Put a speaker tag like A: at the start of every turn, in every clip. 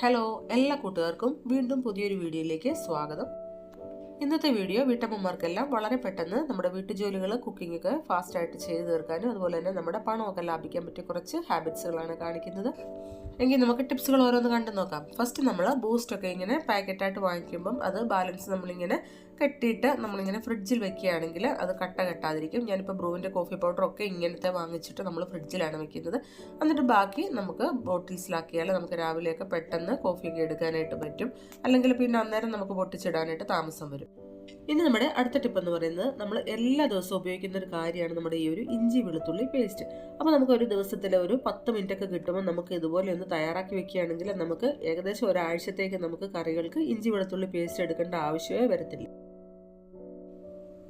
A: Hello എല്ലാ കൂട്ടുകാർക്കും വീണ്ടും പുതിയൊരു വീഡിയോയിലേക്ക് സ്വാഗതം. ഇന്നത്തെ വീഡിയോ വീട്ടമ്മമാർക്കെല്ലാം വളരെ പെട്ടെന്ന് നമ്മുടെ വീട്ടുജോലികൾ കുക്കിംഗ് ഒക്കെ ഫാസ്റ്റായിട്ട് ചെയ്തു തീർക്കാനും അതുപോലെ തന്നെ നമ്മുടെ പണമൊക്കെ ലാഭിക്കാൻ പറ്റിയ കുറച്ച് ഹാബിറ്റ്സുകളാണ് കാണിക്കുന്നത്. എങ്കിൽ നമുക്ക് ടിപ്സുകൾ ഓരോന്ന് കണ്ടു നോക്കാം. ഫസ്റ്റ് നമ്മൾ ബൂസ്റ്റ് ഒക്കെ ഇങ്ങനെ പാക്കറ്റായിട്ട് വാങ്ങിക്കുമ്പം അത് ബാലൻസ് നമ്മളിങ്ങനെ കെട്ടിയിട്ട് നമ്മളിങ്ങനെ ഫ്രിഡ്ജിൽ വെക്കുകയാണെങ്കിൽ അത് കട്ട കെട്ടാതിരിക്കും. ഞാനിപ്പോൾ ബ്രൂവിന്റെ കോഫി പൗഡറൊക്കെ ഇങ്ങനത്തെ വാങ്ങിച്ചിട്ട് നമ്മൾ ഫ്രിഡ്ജിലാണ് വെക്കുന്നത്. എന്നിട്ട് ബാക്കി നമുക്ക് ബോട്ടിൽസിലാക്കിയാൽ നമുക്ക് രാവിലെയൊക്കെ പെട്ടെന്ന് കോഫിയൊക്കെ എടുക്കാനായിട്ട് പറ്റും. അല്ലെങ്കിൽ പിന്നെ അന്നേരം നമുക്ക് പൊട്ടിച്ചിടാനായിട്ട് താമസം വരും. ഇനി നമ്മുടെ അടുത്ത ടിപ്പ് എന്ന് പറയുന്നത് നമ്മൾ എല്ലാ ദിവസവും ഉപയോഗിക്കുന്ന ഒരു കാര്യമാണ് നമ്മുടെ ഈ ഒരു ഇഞ്ചി വെളുത്തുള്ളി പേസ്റ്റ്. അപ്പോൾ നമുക്ക് ഒരു ദിവസത്തിൽ ഒരു പത്ത് മിനിറ്റ് ഒക്കെ കിട്ടുമ്പോൾ നമുക്ക് ഇതുപോലെ ഒന്ന് തയ്യാറാക്കി വെക്കുകയാണെങ്കിൽ നമുക്ക് ഏകദേശം ഒരാഴ്ചത്തേക്ക് നമുക്ക് കറികൾക്ക് ഇഞ്ചി വെളുത്തുള്ളി പേസ്റ്റ് എടുക്കേണ്ട ആവശ്യമേ വരത്തില്ല.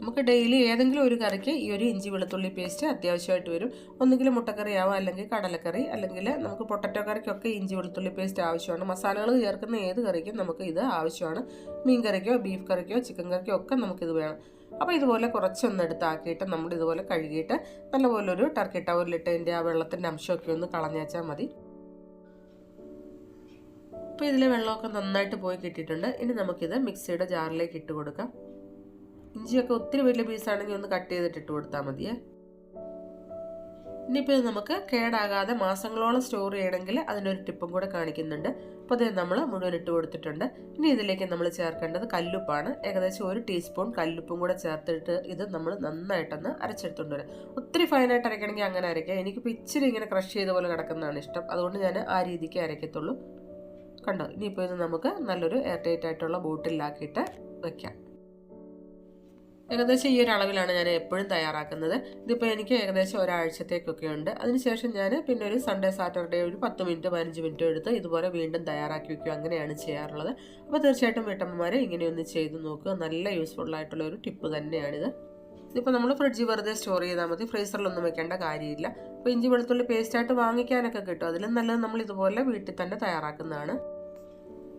A: നമുക്ക് ഡെയിലി ഏതെങ്കിലും ഒരു കറിക്ക് ഈ ഒരു ഇഞ്ചി വെളുത്തുള്ളി പേസ്റ്റ് അത്യാവശ്യമായിട്ട് വരും. ഒന്നുകിൽ മുട്ടക്കറി ആവാം അല്ലെങ്കിൽ കടലക്കറി അല്ലെങ്കിൽ നമുക്ക് പൊട്ടറ്റോ കറിക്കൊക്കെ ഇഞ്ചി വെളുത്തുള്ളി പേസ്റ്റ് ആവശ്യമാണ്. മസാലകൾ ചേർക്കുന്ന ഏത് കറിക്കും നമുക്ക് ഇത് ആവശ്യമാണ്. മീൻ കറിക്കോ ബീഫ് കറിക്കോ ചിക്കൻ കറിക്കോ ഒക്കെ നമുക്കിത് വേണം. അപ്പോൾ ഇതുപോലെ കുറച്ചൊന്ന് എടുത്താക്കിയിട്ട് നമ്മൾ ഇതുപോലെ കഴുകിയിട്ട് നല്ലപോലെ ഒരു ടർക്കി ടവറിലിട്ടതിന്റെ ആ വെള്ളത്തിന്റെ അംശമൊക്കെ ഒന്ന് കളഞ്ഞേച്ചാൽ മതി. അപ്പോൾ ഇതിലെ വെള്ളമൊക്കെ നന്നായിട്ട് പോയി കിട്ടിയിട്ടുണ്ട്. ഇനി നമുക്കിത് മിക്സിയുടെ ജാറിലേക്ക് ഇട്ട് കൊടുക്കാം. ഇഞ്ചിയൊക്കെ ഒത്തിരി വലിയ പീസാണെങ്കിൽ ഒന്ന് കട്ട് ചെയ്തിട്ട് ഇട്ട് കൊടുത്താൽ മതിയേ. ഇനിയിപ്പോൾ ഇത് നമുക്ക് കേടാകാതെ മാസങ്ങളോളം സ്റ്റോർ ചെയ്യണമെങ്കിൽ അതിനൊരു ടിപ്പും കൂടെ കാണിക്കുന്നുണ്ട്. അപ്പോൾ അത് നമ്മൾ മുഴുവൻ ഇട്ട് കൊടുത്തിട്ടുണ്ട്. ഇനി ഇതിലേക്ക് നമ്മൾ ചേർക്കേണ്ടത് കല്ലുപ്പാണ്. ഏകദേശം ഒരു ടീസ്പൂൺ കല്ലുപ്പും കൂടെ ചേർത്തിട്ട് ഇത് നമ്മൾ നന്നായിട്ടൊന്ന് അരച്ചെടുത്തുകൊണ്ട് വരാം. ഒത്തിരി ഫൈനായിട്ട് അരയ്ക്കണമെങ്കിൽ അങ്ങനെ അരയ്ക്കാം. എനിക്കിപ്പോൾ ഇച്ചിരി ഇങ്ങനെ ക്രഷ് ചെയ്ത പോലെ കിടക്കുന്നതാണ് ഇഷ്ടം. അതുകൊണ്ട് ഞാൻ ആ രീതിക്ക് അരയ്ക്കത്തുള്ളൂ. കണ്ടോ? ഇനിയിപ്പോൾ ഇത് നമുക്ക് നല്ലൊരു എയർ ടൈറ്റ് ആയിട്ടുള്ള ബോട്ടിലാക്കിയിട്ട് വെക്കാം. ഏകദേശം ഈ ഒരു അളവിലാണ് ഞാൻ എപ്പോഴും തയ്യാറാക്കുന്നത്. ഇതിപ്പോൾ എനിക്ക് ഏകദേശം ഒരാഴ്ചത്തേക്കൊക്കെ ഉണ്ട്. അതിനുശേഷം ഞാൻ പിന്നെ ഒരു സൺഡേ സാറ്റർഡേ ഒരു പത്ത് മിനിറ്റ് പതിനഞ്ച് മിനിറ്റ് എടുത്ത് ഇതുപോലെ വീണ്ടും തയ്യാറാക്കി വയ്ക്കും അങ്ങനെയാണ് ചെയ്യാറുള്ളത്. അപ്പോൾ തീർച്ചയായിട്ടും വീട്ടമ്മമാരെ ഇങ്ങനെയൊന്ന് ചെയ്ത് നോക്കുക. നല്ല യൂസ്ഫുൾ ആയിട്ടുള്ള ഒരു ടിപ്പ് തന്നെയാണിത്. ഇതിപ്പോൾ നമ്മൾ ഫ്രിഡ്ജിൽ വെറുതെ സ്റ്റോർ ചെയ്താൽ മതി. ഫ്രീസറിലൊന്നും വെക്കേണ്ട കാര്യമില്ല. അപ്പോൾ ഇഞ്ചി വെളുത്തുള്ളി പേസ്റ്റായിട്ട് വാങ്ങിക്കാനൊക്കെ കിട്ടും. അതിലും നല്ലത് നമ്മൾ ഇതുപോലെ വീട്ടിൽ തന്നെ തയ്യാറാക്കുന്നതാണ്.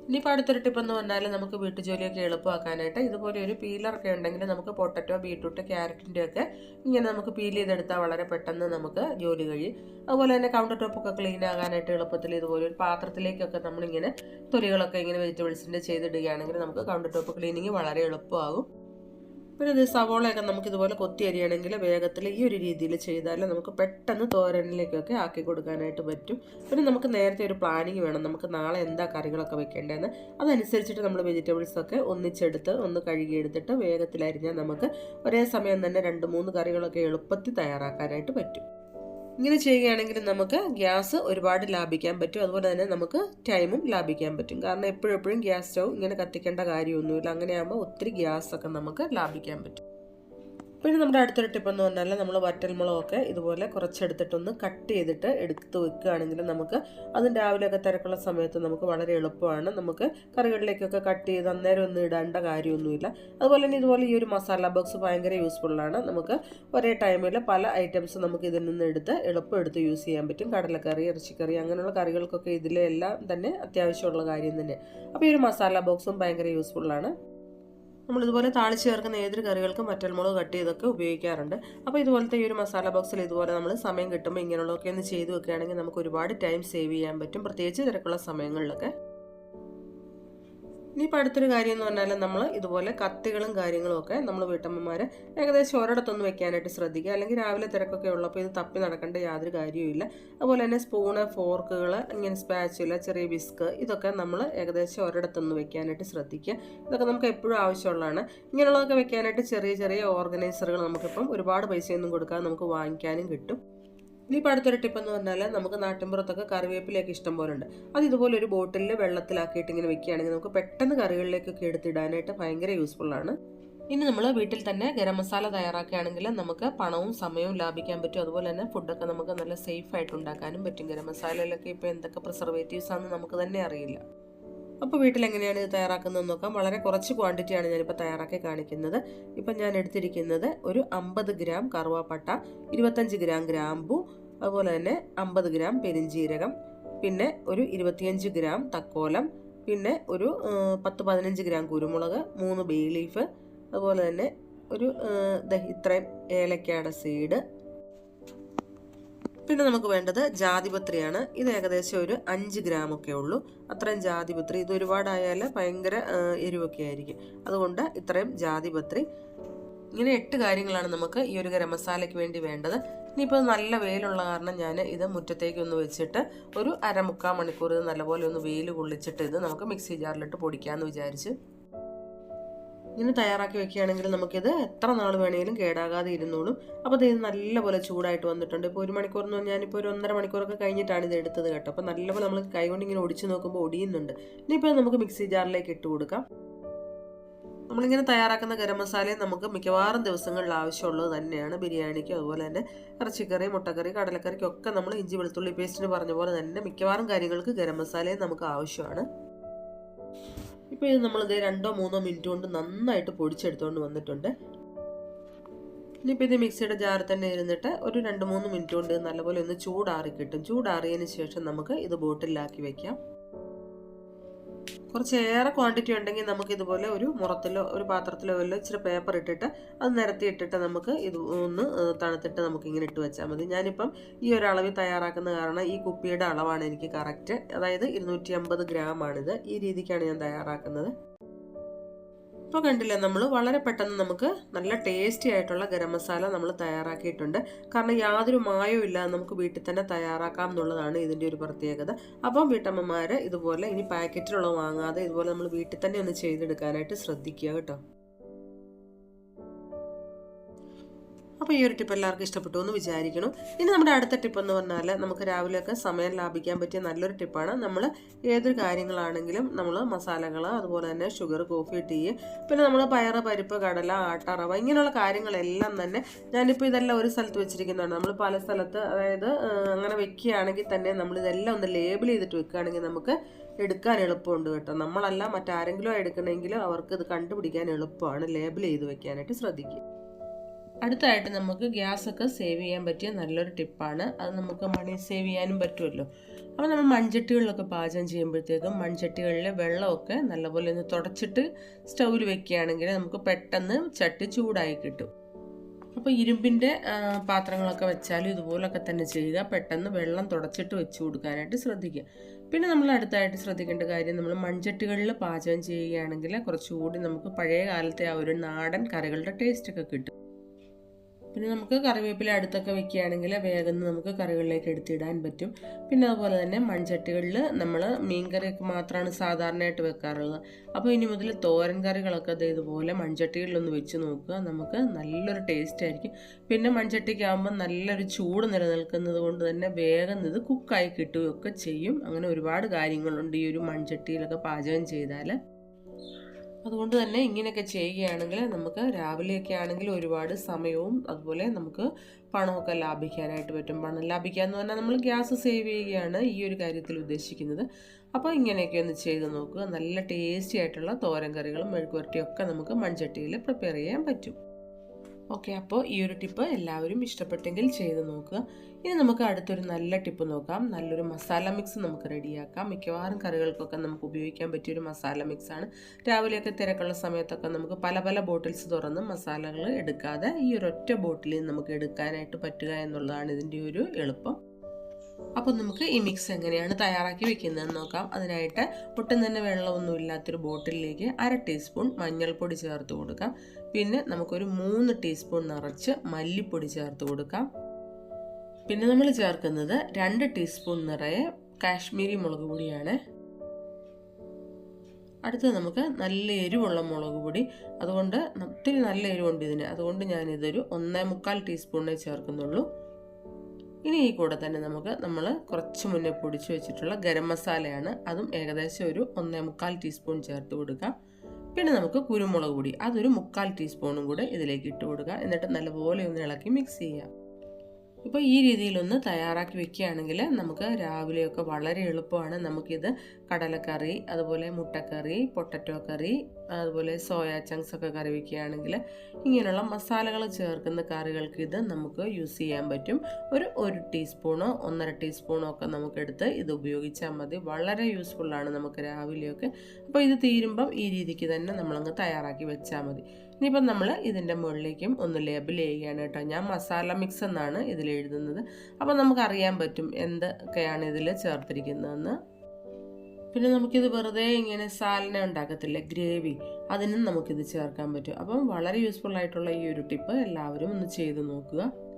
A: ഇനിയിപ്പോൾ അടുത്തൊരു ടിപ്പ് എന്ന് പറഞ്ഞാൽ നമുക്ക് വീട്ടുജോലിയൊക്കെ എളുപ്പമാക്കാനായിട്ട് ഇതുപോലെ ഒരു പീലറൊക്കെ ഉണ്ടെങ്കിൽ നമുക്ക് പൊട്ടറ്റോ ബീട്രൂട്ട് ക്യാരറ്റിന്റെ ഒക്കെ ഇങ്ങനെ നമുക്ക് പീൽ ചെയ്തെടുത്താൽ വളരെ പെട്ടെന്ന് നമുക്ക് ജോലി കഴിയും. അതുപോലെ തന്നെ കൗണ്ടർ ടോപ്പൊക്കെ ക്ലീൻ ആകാനായിട്ട് എളുപ്പത്തിൽ ഇതുപോലെ ഒരു പാത്രത്തിലേക്കൊക്കെ നമ്മളിങ്ങനെ തൊലികളൊക്കെ ഇങ്ങനെ വെജിറ്റബിൾസിന്റെ ചെയ്തിടുകയാണെങ്കിൽ നമുക്ക് കൗണ്ടർ ടോപ്പ് ക്ലീനിങ് വളരെ എളുപ്പമാകും. പിന്നെ സവോളയൊക്കെ നമുക്ക് ഇതുപോലെ കൊത്തി അരിയണമെങ്കിൽ വേഗത്തിൽ ഈ ഒരു രീതിയിൽ ചെയ്താൽ നമുക്ക് പെട്ടെന്ന് തോരനിലേക്കൊക്കെ ആക്കി കൊടുക്കാനായിട്ട് പറ്റും. പിന്നെ നമുക്ക് നേരത്തെ ഒരു പ്ലാനിങ് വേണം. നമുക്ക് നാളെ എന്താ കറികളൊക്കെ വെക്കേണ്ടതെന്ന്. അതനുസരിച്ചിട്ട് നമ്മൾ വെജിറ്റബിൾസ് ഒക്കെ ഒന്നിച്ചെടുത്ത് ഒന്ന് കഴുകിയെടുത്തിട്ട് വേഗത്തിൽ അരിഞ്ഞാൽ നമുക്ക് ഒരേ സമയം തന്നെ രണ്ട് മൂന്ന് കറികളൊക്കെ എളുപ്പത്തിൽ തയ്യാറാക്കാനായിട്ട് പറ്റും. ഇങ്ങനെ ചെയ്യുകയാണെങ്കിൽ നമുക്ക് ഗ്യാസ് ഒരുപാട് ലാഭിക്കാൻ പറ്റും. അതുപോലെ തന്നെ നമുക്ക് ടൈമും ലാഭിക്കാൻ പറ്റും. കാരണം എപ്പോഴും ഗ്യാസ് സ്റ്റൗ ഇങ്ങനെ കത്തിക്കേണ്ട കാര്യമൊന്നുമില്ല. അങ്ങനെയാകുമ്പോൾ ഒത്തിരി ഗ്യാസൊക്കെ നമുക്ക് ലാഭിക്കാൻ പറ്റും. പിന്നെ നമ്മുടെ അടുത്തൊരു ടിപ്പ് എന്ന് പറഞ്ഞാൽ നമ്മൾ വറ്റൽമുളകൊക്കെ ഇതുപോലെ കുറച്ചെടുത്തിട്ടൊന്ന് കട്ട് ചെയ്തിട്ട് എടുത്ത് വെക്കുകയാണെങ്കിൽ നമുക്ക് അതും രാവിലെയൊക്കെ തിരക്കുള്ള സമയത്ത് നമുക്ക് വളരെ എളുപ്പമാണ്. നമുക്ക് കറികളിലേക്കൊക്കെ കട്ട് ചെയ്ത് അന്നേരം ഒന്നും ഇടേണ്ട കാര്യമൊന്നുമില്ല. അതുപോലെ തന്നെ ഇതുപോലെ ഈ ഒരു മസാല ബോക്സ് ഭയങ്കര യൂസ്ഫുള്ളാണ് നമുക്ക് ഒരേ ടൈമിൽ പല ഐറ്റംസ് നമുക്ക് ഇതിൽ നിന്ന് എടുത്ത് എളുപ്പം എടുത്ത് യൂസ് ചെയ്യാൻ പറ്റും. കടലക്കറി ഇറച്ചിക്കറി അങ്ങനെയുള്ള കറികൾക്കൊക്കെ ഇതിലെല്ലാം തന്നെ അത്യാവശ്യമുള്ള കാര്യം തന്നെ. അപ്പോൾ ഈ ഒരു മസാല ബോക്സും ഭയങ്കര യൂസ്ഫുള്ളാണ് നമ്മളിതുപോലെ താളിച്ച് ചേർക്കുന്ന ഏതൊരു കറികൾക്കും വറ്റൽമുളക് കട്ട് ചെയ്തൊക്കെ ഉപയോഗിക്കാറുണ്ട്. അപ്പോൾ ഇതുപോലത്തെ ഈ ഒരു മസാല ബോക്സിൽ ഇതുപോലെ നമ്മൾ സമയം കിട്ടുമ്പോൾ ഇങ്ങനെയുള്ളതൊക്കെ ഒന്ന് ചെയ്ത് വെക്കുകയാണെങ്കിൽ നമുക്ക് ഒരുപാട് ടൈം സേവ് ചെയ്യാൻ പറ്റും. പ്രത്യേകിച്ച് തിരക്കുള്ള സമയങ്ങളിലൊക്കെ. ഇനിയിപ്പോൾ അടുത്തൊരു കാര്യം എന്ന് പറഞ്ഞാൽ നമ്മൾ ഇതുപോലെ കത്തികളും കാര്യങ്ങളും ഒക്കെ നമ്മൾ വീട്ടമ്മമാർ ഏകദേശം ഒരിടത്തൊന്ന് വെക്കാനായിട്ട് ശ്രദ്ധിക്കുക. അല്ലെങ്കിൽ രാവിലെ തിരക്കൊക്കെ ഉള്ളപ്പോൾ ഇത് തപ്പി നടക്കേണ്ട യാതൊരു കാര്യവുമില്ല അതുപോലെ തന്നെ സ്പൂണ് ഫോർക്കുകൾ ഇങ്ങനെ സ്പാച്ചുല ചെറിയ ബിസ്ക് ഇതൊക്കെ നമ്മൾ ഏകദേശം ഒരിടത്തൊന്ന് വെക്കാനായിട്ട് ശ്രദ്ധിക്കുക. ഇതൊക്കെ നമുക്ക് എപ്പോഴും ആവശ്യമുള്ളതാണ്. ഇങ്ങനെയുള്ളതൊക്കെ വെക്കാനായിട്ട് ചെറിയ ചെറിയ ഓർഗനൈസറുകൾ നമുക്കിപ്പം ഒരുപാട് പൈസയൊന്നും കൊടുക്കാതെ നമുക്ക് വാങ്ങിക്കാനും കിട്ടും. ഇനിയിപ്പോൾ അടുത്തൊരു ടിപ്പ് എന്ന് പറഞ്ഞാൽ നമുക്ക് നാട്ടിൻപുറത്തൊക്കെ കറിവേപ്പിലൊക്കെ ഇഷ്ടം പോലെ ഉണ്ട് അത് ഇതുപോലെ ഒരു ബോട്ടിലിൽ വെള്ളത്തിലാക്കിയിട്ട് ഇങ്ങനെ വെക്കുകയാണെങ്കിൽ നമുക്ക് പെട്ടെന്ന് കറികളിലേക്കൊക്കെ എടുത്തിടാനായിട്ട് ഭയങ്കര യൂസ്ഫുൾ ആണ്. ഇനി നമ്മൾ വീട്ടിൽ തന്നെ ഗരം മസാല തയ്യാറാക്കുകയാണെങ്കിൽ നമുക്ക് പണവും സമയവും ലാഭിക്കാൻ പറ്റും. അതുപോലെ തന്നെ ഫുഡൊക്കെ നമുക്ക് നല്ല സേഫ് ആയിട്ട് ഉണ്ടാക്കാനും പറ്റും. ഗരം മസാലയിലൊക്കെ ഇപ്പോൾ എന്തൊക്കെ പ്രിസർവേറ്റീവ്സ് ആണെന്ന് നമുക്ക് തന്നെ അറിയില്ല. അപ്പോൾ വീട്ടിൽ എങ്ങനെയാണ് ഇത് തയ്യാറാക്കുന്നത് നോക്കാം. വളരെ കുറച്ച് ക്വാണ്ടിറ്റിയാണ് ഞാനിപ്പോൾ തയ്യാറാക്കി കാണിക്കുന്നത്. ഇപ്പം ഞാൻ എടുത്തിരിക്കുന്നത് ഒരു അമ്പത് ഗ്രാം കറുവാപ്പട്ട ഇരുപത്തഞ്ച് ഗ്രാം ഗ്രാമ്പു അതുപോലെ തന്നെ അമ്പത് ഗ്രാം പെരിഞ്ജീരകം പിന്നെ ഒരു ഇരുപത്തിയഞ്ച് ഗ്രാം തക്കോലം പിന്നെ ഒരു പത്ത് പതിനഞ്ച് ഗ്രാം കുരുമുളക് മൂന്ന് ബേ ലീഫ് അതുപോലെ തന്നെ ഒരു ഇത്രയും ഏലക്കയുടെ സീഡ്. പിന്നെ നമുക്ക് വേണ്ടത് ജാതിപത്രിയാണ്. ഇത് ഏകദേശം ഒരു അഞ്ച് ഗ്രാം ഒക്കെ ഉള്ളൂ. അത്രയും ജാതിപത്രി. ഇത് ഒരുപാടായാൽ ഭയങ്കര എരിവൊക്കെ ആയിരിക്കും. അതുകൊണ്ട് ഇത്രയും ജാതിപത്രി. ഇങ്ങനെ എട്ട് കാര്യങ്ങളാണ് നമുക്ക് ഈ ഒരു ഗരം മസാലയ്ക്ക് വേണ്ടി വേണ്ടത്. ഇനിയിപ്പോൾ നല്ല വെയിലുള്ള കാരണം ഞാൻ ഇത് മുറ്റത്തേക്ക് ഒന്ന് വെച്ചിട്ട് ഒരു അരമുക്കാൽ മണിക്കൂർ ഇത് നല്ലപോലെ ഒന്ന് വെയിൽ കൊള്ളിച്ചിട്ട് ഇത് നമുക്ക് മിക്സി ജാറിലിട്ട് പൊടിക്കാമെന്ന് വിചാരിച്ച് ഇങ്ങനെ തയ്യാറാക്കി വെക്കുകയാണെങ്കിൽ നമുക്കിത് എത്ര നാൾ വേണമെങ്കിലും കേടാകാതെ ഇരുന്നോളും. അപ്പോൾ ഇത് നല്ലപോലെ ചൂടായിട്ട് വന്നിട്ടുണ്ട്. ഇപ്പോൾ ഒരു മണിക്കൂർ എന്ന് പറഞ്ഞാൽ ഞാനിപ്പോൾ ഒരു ഒന്നര മണിക്കൂറൊക്കെ കഴിഞ്ഞിട്ടാണ് ഇത് എടുത്തത് കേട്ടോ. അപ്പോൾ നല്ലപോലെ നമ്മൾ കൈകൊണ്ട് ഇങ്ങനെ ഒടിച്ച് നോക്കുമ്പോൾ ഒടിയുന്നുണ്ട്. ഇനിയിപ്പോൾ നമുക്ക് മിക്സി ജാറിലേക്ക് ഇട്ട് കൊടുക്കാം. നമ്മളിങ്ങനെ തയ്യാറാക്കുന്ന ഗരം മസാലയും നമുക്ക് മിക്കവാറും ദിവസങ്ങളിൽ ആവശ്യമുള്ളത് തന്നെയാണ്. ബിരിയാണിക്കും അതുപോലെ തന്നെ ഇറച്ചിക്കറി മുട്ടക്കറി കടലക്കറിക്കും ഒക്കെ നമ്മൾ ഇഞ്ചി വെളുത്തുള്ളി പേസ്റ്റിന് പറഞ്ഞ പോലെ തന്നെ മിക്കവാറും കാര്യങ്ങൾക്ക് ഗരം മസാലയും നമുക്ക് ആവശ്യമാണ്. ഇപ്പോൾ ഇത് നമ്മളിത് രണ്ടോ മൂന്നോ മിനിറ്റ് കൊണ്ട് നന്നായിട്ട് പൊടിച്ചെടുത്തുകൊണ്ട് വന്നിട്ടുണ്ട്. ഇനിയിപ്പോൾ ഇത് മിക്സിയുടെ ജാറിൽ തന്നെ ഇരുന്നിട്ട് ഒരു രണ്ട് മൂന്ന് മിനിറ്റ് കൊണ്ട് നല്ലപോലെ ഒന്ന് ചൂടാറി കിട്ടും. ചൂടാറിയതിന് ശേഷം നമുക്ക് ഇത് ബോട്ടിലാക്കി വെക്കാം. കുറച്ചേറെ ക്വാണ്ടിറ്റി ഉണ്ടെങ്കിൽ നമുക്ക് ഇതുപോലെ ഒരു മുറത്തിലോ ഒരു പാത്രത്തിലോ വല്ലോ ഇച്ചിരി പേപ്പർ ഇട്ടിട്ട് അത് നിരത്തി ഇട്ടിട്ട് നമുക്ക് ഇത് ഒന്ന് തണുത്തിട്ട് നമുക്ക് ഇങ്ങനെ ഇട്ട് വെച്ചാൽ മതി. ഞാനിപ്പം ഈ ഒരു അളവിൽ തയ്യാറാക്കുന്ന കാരണം ഈ കുപ്പിയുടെ അളവാണ് എനിക്ക് കറക്റ്റ് അതായത് ഇരുന്നൂറ്റി അമ്പത് ഗ്രാം ആണിത് ഈ രീതിക്കാണ് ഞാൻ തയ്യാറാക്കുന്നത്. ഇപ്പോൾ കണ്ടില്ലേ നമ്മൾ വളരെ പെട്ടെന്ന് നമുക്ക് നല്ല ടേസ്റ്റി ആയിട്ടുള്ള ഗരം മസാല നമ്മൾ തയ്യാറാക്കിയിട്ടുണ്ട്. കാരണം യാതൊരു മായവും ഇല്ലാതെ നമുക്ക് വീട്ടിൽ തന്നെ തയ്യാറാക്കാം എന്നുള്ളതാണ് ഇതിന്റെ ഒരു പ്രത്യേകത. അപ്പം വീട്ടമ്മമാർ ഇതുപോലെ ഇനി പാക്കറ്റിലുള്ള വാങ്ങാതെ ഇതുപോലെ നമ്മൾ വീട്ടിൽ തന്നെ ഒന്ന് ചെയ്തെടുക്കാനായിട്ട് ശ്രദ്ധിക്കുക കേട്ടോ. അപ്പോൾ ഈ ഒരു ടിപ്പ് എല്ലാവർക്കും ഇഷ്ടപ്പെട്ടു എന്ന് വിചാരിക്കണം ഇനി നമ്മുടെ അടുത്ത ടിപ്പ് എന്ന് പറഞ്ഞാൽ നമുക്ക് രാവിലെയൊക്കെ സമയം ലാഭിക്കാൻ പറ്റിയ നല്ലൊരു ടിപ്പാണ് നമ്മൾ ഏതൊരു കാര്യങ്ങളാണെങ്കിലും നമ്മൾ മസാലകൾ അതുപോലെ തന്നെ ഷുഗർ കോഫി ടീ പിന്നെ നമ്മൾ പയറ് പരിപ്പ് കടല ആട്ട റവ ഇങ്ങനെയുള്ള കാര്യങ്ങളെല്ലാം തന്നെ ഞാനിപ്പോൾ ഇതെല്ലാം ഒരു സ്ഥലത്ത് വെച്ചിരിക്കുന്നതാണ്. നമ്മൾ പല സ്ഥലത്ത് അതായത് അങ്ങനെ വെക്കുകയാണെങ്കിൽ തന്നെ നമ്മൾ ഇതെല്ലാം ഒന്ന് ലേബിൾ ചെയ്തിട്ട് വെക്കുകയാണെങ്കിൽ നമുക്ക് എടുക്കാൻ എളുപ്പമുണ്ട് കേട്ടോ. നമ്മളല്ല മറ്റാരെങ്കിലും എടുക്കണമെങ്കിൽ അവർക്ക് ഇത് കണ്ടുപിടിക്കാൻ എളുപ്പമാണ്. ലേബിൾ ചെയ്ത് വെക്കാനായിട്ട് ശ്രദ്ധിക്കുക. അടുത്തായിട്ട് നമുക്ക് ഗ്യാസ് ഒക്കെ സേവ് ചെയ്യാൻ പറ്റിയ നല്ലൊരു ടിപ്പാണ് അത് നമുക്ക് മണി സേവ് ചെയ്യാനും പറ്റുമല്ലോ അപ്പോൾ നമ്മൾ മൺചട്ടികളിലൊക്കെ പാചകം ചെയ്യുമ്പോഴത്തേക്കും മൺചട്ടികളിലെ വെള്ളമൊക്കെ നല്ലപോലെ ഒന്ന് തുടച്ചിട്ട് സ്റ്റൗവിൽ വെക്കുകയാണെങ്കിൽ നമുക്ക് പെട്ടെന്ന് ചട്ടി ചൂടായി കിട്ടും. അപ്പോൾ ഇരുമ്പിന്റെ പാത്രങ്ങളൊക്കെ വെച്ചാലും ഇതുപോലൊക്കെ തന്നെ ചെയ്യുക. പെട്ടെന്ന് വെള്ളം തുടച്ചിട്ട് വെച്ച് കൊടുക്കാനായിട്ട് ശ്രദ്ധിക്കുക. പിന്നെ നമ്മൾ അടുത്തായിട്ട് ശ്രദ്ധിക്കേണ്ട കാര്യം നമ്മൾ മൺചട്ടികളിൽ പാചകം ചെയ്യുകയാണെങ്കിൽ കുറച്ചുകൂടി നമുക്ക് പഴയ കാലത്തെ ആ ഒരു നാടൻ കറികളുടെ ടേസ്റ്റൊക്കെ കിട്ടും. പിന്നെ നമുക്ക് കറിവേപ്പില അടുത്തൊക്കെ വെക്കുകയാണെങ്കിൽ വേഗം നമുക്ക് കറികളിലേക്ക് എടുത്തിടാൻ പറ്റും. പിന്നെ അതുപോലെ തന്നെ മൺചട്ടികളിൽ നമ്മൾ മീൻകറിയൊക്കെ മാത്രമാണ് സാധാരണയായിട്ട് വെക്കാറുള്ളത്. അപ്പോൾ ഇനി മുതൽ തോരൻ കറികളൊക്കെ ദേ ഇതുപോലെ മൺചട്ടികളിലൊന്ന് വെച്ച് നോക്കുക. നമുക്ക് നല്ലൊരു ടേസ്റ്റ് ആയിരിക്കും. പിന്നെ മൺചട്ടിക്കാകുമ്പോൾ നല്ലൊരു ചൂട് നിലനിൽക്കുന്നത് കൊണ്ട് തന്നെ വേഗം ഇത് കുക്കായി കിട്ടുകയൊക്കെ ചെയ്യും. അങ്ങനെ ഒരുപാട് കാര്യങ്ങളുണ്ട് ഈ ഒരു മൺചട്ടിയിലൊക്കെ പാചകം ചെയ്താൽ. അതുകൊണ്ട് തന്നെ ഇങ്ങനെയൊക്കെ ചെയ്യുകയാണെങ്കിൽ നമുക്ക് രാവിലെയൊക്കെ ആണെങ്കിൽ ഒരുപാട് സമയവും അതുപോലെ നമുക്ക് പണമൊക്കെ ലാഭിക്കാനായിട്ട് പറ്റും. പണം ലാഭിക്കുക എന്ന് പറഞ്ഞാൽ നമ്മൾ ഗ്യാസ് സേവ് ചെയ്യുകയാണ് ഈ ഒരു കാര്യത്തിൽ ഉദ്ദേശിക്കുന്നത്. അപ്പോൾ ഇങ്ങനെയൊക്കെ ഒന്ന് ചെയ്ത് നോക്കുക. നല്ല ടേസ്റ്റി ആയിട്ടുള്ള തോരൻ കറികളും മെഴുക്കുവരട്ടിയും ഒക്കെ നമുക്ക് മൺചട്ടിയിൽ പ്രിപ്പയർ ചെയ്യാൻ പറ്റും. ഓക്കെ അപ്പോൾ ഈ ഒരു ടിപ്പ് എല്ലാവരും ഇഷ്ടപ്പെട്ടെങ്കിൽ ചെയ്ത് നോക്കുക. ഇനി നമുക്ക് അടുത്തൊരു നല്ല ടിപ്പ് നോക്കാം. നല്ലൊരു മസാല മിക്സ് നമുക്ക് റെഡിയാക്കാം. മിക്കവാറും കറികൾക്കൊക്കെ നമുക്ക് ഉപയോഗിക്കാൻ പറ്റിയൊരു മസാല മിക്സാണ് രാവിലെയൊക്കെ തിരക്കുള്ള സമയത്തൊക്കെ നമുക്ക് പല പല ബോട്ടിൽസ് തുറന്ന് മസാലകൾ എടുക്കാതെ ഈ ഒരൊറ്റ ബോട്ടിലിൽ നമുക്ക് എടുക്കാനായിട്ട് പറ്റുക എന്നുള്ളതാണ് ഇതിന്റെ ഒരു എളുപ്പം. അപ്പോൾ നമുക്ക് ഈ മിക്സ് എങ്ങനെയാണ് തയ്യാറാക്കി വെക്കുന്നതെന്ന് നോക്കാം. അതിനായിട്ട് ഒട്ടും തന്നെ വെള്ളമൊന്നും ഇല്ലാത്തൊരു ബോട്ടിലിലേക്ക് അര ടീസ്പൂൺ മഞ്ഞൾപ്പൊടി ചേർത്ത് കൊടുക്കാം. പിന്നെ നമുക്കൊരു മൂന്ന് ടീസ്പൂൺ നിറച്ച് മല്ലിപ്പൊടി ചേർത്ത് കൊടുക്കാം. പിന്നെ നമ്മൾ ചേർക്കുന്നത് രണ്ട് ടീസ്പൂൺ നിറയെ കാശ്മീരി മുളക് പൊടിയാണ്. അടുത്തത് നമുക്ക് നല്ല എരിവുള്ള മുളക് പൊടി. അതുകൊണ്ട് ഒത്തിരി നല്ല എരിവുണ്ട് ഇതിന്. അതുകൊണ്ട് ഞാനിതൊരു ഒന്നേ മുക്കാൽ ടീസ്പൂണേ ചേർക്കുന്നുള്ളൂ. ഇനി ഈ കൂടെ തന്നെ നമുക്ക് നമ്മൾ കുറച്ച് മുന്നേ പൊടിച്ചു വെച്ചിട്ടുള്ള ഗരം മസാലയാണ്. അതും ഏകദേശം ഒരു ഒന്നേ മുക്കാൽ ടീസ്പൂൺ ചേർത്ത് കൊടുക്കുക പിന്നെ നമുക്ക് കുരുമുളക് പൊടി അതൊരു മുക്കാൽ ടീസ്പൂണും കൂടെ ഇതിലേക്ക് ഇട്ട് കൊടുക്കുക എന്നിട്ട് നല്ലപോലെ ഒന്ന് ഇളക്കി മിക്സ് ചെയ്യാം. ഇപ്പോൾ ഈ രീതിയിലൊന്ന് തയ്യാറാക്കി വെക്കുകയാണെങ്കിൽ നമുക്ക് രാവിലെയൊക്കെ വളരെ എളുപ്പമാണ്. നമുക്കിത് കടലക്കറി അതുപോലെ മുട്ടക്കറി പൊട്ടറ്റോ കറി അതുപോലെ സോയാ ചങ്ക്സ് ഒക്കെ കറി വയ്ക്കുകയാണെങ്കിൽ ഇങ്ങനെയുള്ള മസാലകൾ ചേർക്കുന്ന കറികൾക്ക് ഇത് നമുക്ക് യൂസ് ചെയ്യാൻ പറ്റും. ഒരു ഒരു ടീസ്പൂണോ ഒന്നര ടീസ്പൂണോ ഒക്കെ നമുക്കെടുത്ത് ഇത് ഉപയോഗിച്ചാൽ മതി. വളരെ യൂസ്ഫുള്ളാണ് നമുക്ക് രാവിലെയൊക്കെ. അപ്പോൾ ഇത് തീരുമ്പം ഈ രീതിക്ക് തന്നെ നമ്മളങ്ങ് തയ്യാറാക്കി വെച്ചാൽ മതി. ഇനിയിപ്പം നമ്മൾ ഇതിന്റെ മുകളിലേക്കും ഒന്ന് ലേബിൾ ചെയ്യുകയാണ് കേട്ടോ. ഞാൻ മസാല മിക്സ് എന്നാണ് ഇതിൽ എഴുതുന്നത്. അപ്പോൾ നമുക്കറിയാൻ പറ്റും എന്തൊക്കെയാണ് ഇതിൽ ചേർത്തിരിക്കുന്നതെന്ന്. പിന്നെ നമുക്കിത് വെറുതെ ഇങ്ങനെ സാലന ഉണ്ടാക്കത്തില്ല ഗ്രേവി. അതിനും നമുക്കിത് ചേർക്കാൻ പറ്റും. അപ്പം വളരെ യൂസ്ഫുൾ ആയിട്ടുള്ള ഈ ഒരു ടിപ്പ് എല്ലാവരും ഒന്ന് ചെയ്ത് നോക്കുക.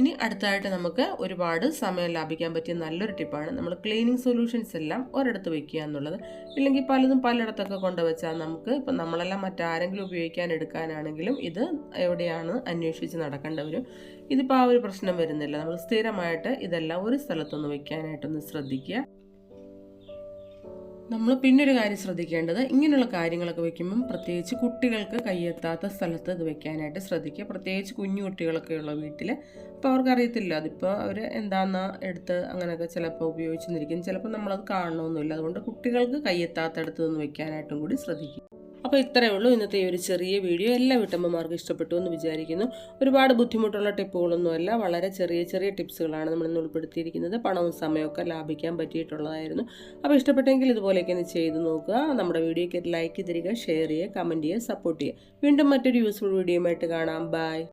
A: ഇനി അടുത്തായിട്ട് നമുക്ക് ഒരുപാട് സമയം ലാഭിക്കാൻ പറ്റിയ നല്ലൊരു ടിപ്പാണ് നമ്മൾ ക്ലീനിങ് സൊല്യൂഷൻസ് എല്ലാം ഒരിടത്ത് വെക്കുക എന്നുള്ളത്. ഇല്ലെങ്കിൽ പലതും പലയിടത്തൊക്കെ കൊണ്ടുവച്ചാൽ നമുക്ക് ഇപ്പം നമ്മളെല്ലാം മറ്റാരെങ്കിലും ഉപയോഗിക്കാൻ എടുക്കാനാണെങ്കിലും ഇത് എവിടെയാണ് അന്വേഷിച്ച് നടക്കേണ്ടി വരും. ഇതിപ്പോൾ ആ ഒരു പ്രശ്നം വരുന്നില്ല. നമ്മൾ സ്ഥിരമായിട്ട് ഇതെല്ലാം ഒരു സ്ഥലത്തൊന്ന് വെക്കാനായിട്ടൊന്ന് ശ്രദ്ധിക്കുക. നമ്മൾ പിന്നൊരു കാര്യം ശ്രദ്ധിക്കേണ്ടത് ഇങ്ങനെയുള്ള കാര്യങ്ങളൊക്കെ വെക്കുമ്പം പ്രത്യേകിച്ച് കുട്ടികൾക്ക് കയ്യെത്താത്ത സ്ഥലത്ത് ഇത് വെക്കാനായിട്ട് ശ്രദ്ധിക്കുക. പ്രത്യേകിച്ച് കുഞ്ഞു കുട്ടികളൊക്കെ ഉള്ള വീട്ടിൽ അപ്പോൾ അവർക്ക് അറിയത്തില്ല അതിപ്പോൾ അവർ എന്താണെന്നാ എടുത്ത് അങ്ങനെയൊക്കെ ചിലപ്പോൾ ഉപയോഗിച്ചെന്നിരിക്കും ചിലപ്പോൾ നമ്മളത് കാണണമെന്നില്ല അതുകൊണ്ട് കുട്ടികൾക്ക് കയ്യെത്താത്തടത്ത് നിന്ന് വെക്കാനായിട്ടും കൂടി ശ്രദ്ധിക്കുക അപ്പോൾ ഇത്രയേ ഉള്ളൂ ഇന്നത്തെ ഒരു ചെറിയ വീഡിയോ. എല്ലാ വീട്ടമ്മമാർക്കും ഇഷ്ടപ്പെട്ടു എന്ന് വിചാരിക്കുന്നു. ഒരുപാട് ബുദ്ധിമുട്ടുള്ള ടിപ്പുകളൊന്നുമല്ല. വളരെ ചെറിയ ചെറിയ ടിപ്സുകളാണ് നമ്മൾ ഇന്ന് ഉൾപ്പെടുത്തിയിരിക്കുന്നത്. പണവും സമയമൊക്കെ ലാഭിക്കാൻ പറ്റിയിട്ടുള്ളതായിരുന്നു. അപ്പോൾ ഇഷ്ടപ്പെട്ടെങ്കിൽ ഇതുപോലെയൊക്കെ ഒന്ന് ചെയ്ത് നോക്കുക. നമ്മുടെ വീഡിയോയ്ക്ക് ലൈക്ക് തരിക ഷെയർ ചെയ്യുക കമന്റ് ചെയ്യുക സപ്പോർട്ട് ചെയ്യുക. വീണ്ടും മറ്റൊരു യൂസ്ഫുൾ വീഡിയോയുമായിട്ട് കാണാം. ബൈ